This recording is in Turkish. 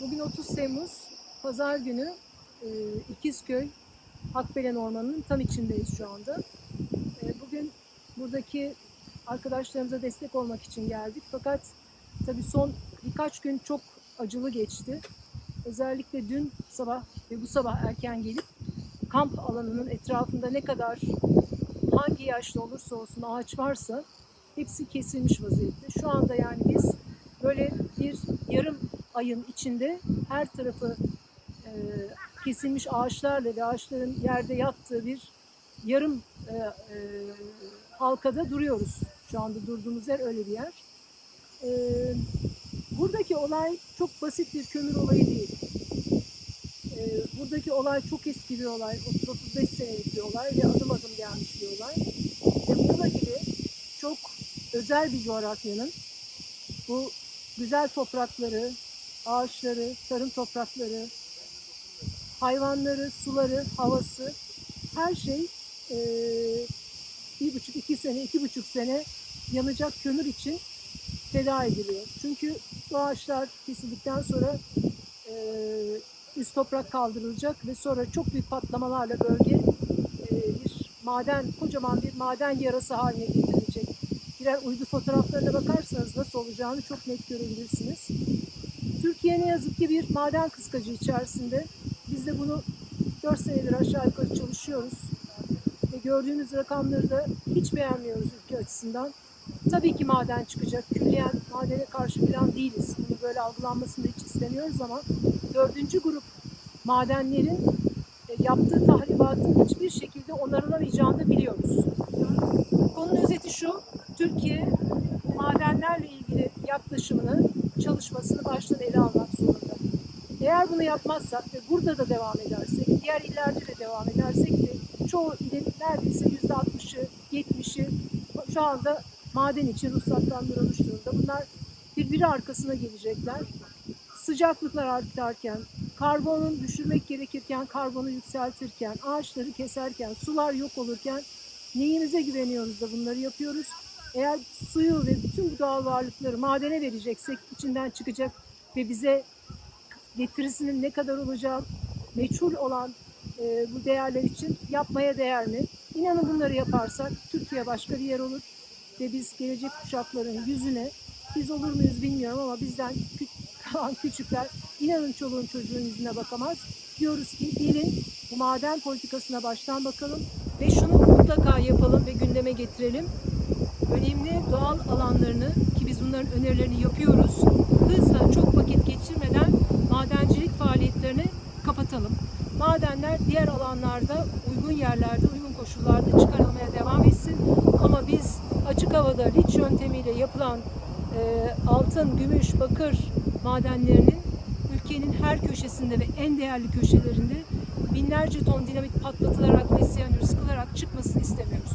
Bugün 30 Temmuz Pazar günü e, İkizköy Akbelen Ormanı'nın tam içindeyiz şu anda. E, Bugün buradaki arkadaşlarımıza destek olmak için geldik. Fakat tabii son birkaç gün çok acılı geçti. Özellikle dün sabah ve bu sabah erken gelip kamp alanının etrafında ne kadar hangi yaşta olursa olsun ağaç varsa hepsi kesilmiş vaziyette. Şu anda yani biz böyle bir yarım ayın içinde her tarafı e, kesilmiş ağaçlarla ve ağaçların yerde yattığı bir yarım e, e, halkada duruyoruz. Şu anda durduğumuz yer öyle bir yer. E, buradaki olay çok basit bir kömür olayı değil. E, buradaki olay çok eski bir olay. 30-35 senelik bir olay ve adım adım gelmiş bir olay. Ve Muğla gibi çok özel bir coğrafyanın bu güzel toprakları, ağaçları, tarım toprakları, hayvanları, suları, havası, her şey eee, bir buçuk, iki sene, iki buçuk sene yanacak kömür için feda ediliyor. Çünkü bu ağaçlar kesildikten sonra eee, üst toprak kaldırılacak ve sonra çok büyük patlamalarla bölge eee, bir maden, kocaman bir maden yarası haline getirilecek. Birer uydu fotoğraflarına bakarsanız nasıl olacağını çok net görebilirsiniz. Türkiye ne yazık ki bir maden kıskacı içerisinde. Biz de bunu 4 senedir aşağı yukarı çalışıyoruz. Ve gördüğünüz rakamları da hiç beğenmiyoruz ülke açısından. Tabii ki maden çıkacak. Külliyen madene karşı falan değiliz. Bunu böyle algılanmasını hiç istemiyoruz ama dördüncü grup madenlerin e, yaptığı tahribatın hiçbir şekilde onarılamayacağını da biliyoruz. Konunun özeti şu, Türkiye madenlerle ilgili yaklaşımını, çalışmasını baştan ele zorunda. Eğer bunu yapmazsak ve burada da devam edersek, diğer illerde de devam edersek de çoğu ilin neredeyse yüzde 60'ı, 70'i şu anda maden için ruhsatlandırılmış durumda. Bunlar birbiri arkasına gelecekler. Sıcaklıklar artarken, karbonun düşürmek gerekirken karbonu yükseltirken, ağaçları keserken, sular yok olurken neyimize güveniyoruz da bunları yapıyoruz. Eğer suyu ve bütün bu doğal varlıkları madene vereceksek içinden çıkacak ve bize getirisinin ne kadar olacağı meçhul olan e, bu değerler için yapmaya değer mi? İnanın bunları yaparsak Türkiye başka bir yer olur ve biz gelecek kuşakların yüzüne biz olur muyuz bilmiyorum ama bizden kalan küçükler inanın çoluğun çocuğun yüzüne bakamaz. Diyoruz ki gelin bu maden politikasına baştan bakalım ve şunu mutlaka yapalım ve gündeme getirelim. Önemli doğal alanlarını ki biz bunların önerilerini yapıyoruz. Alanlarda uygun yerlerde, uygun koşullarda çıkarılmaya devam etsin. Ama biz açık havada liç yöntemiyle yapılan e, altın, gümüş, bakır madenlerinin ülkenin her köşesinde ve en değerli köşelerinde binlerce ton dinamit patlatılarak ve siyanür sıkılarak çıkmasını istemiyoruz.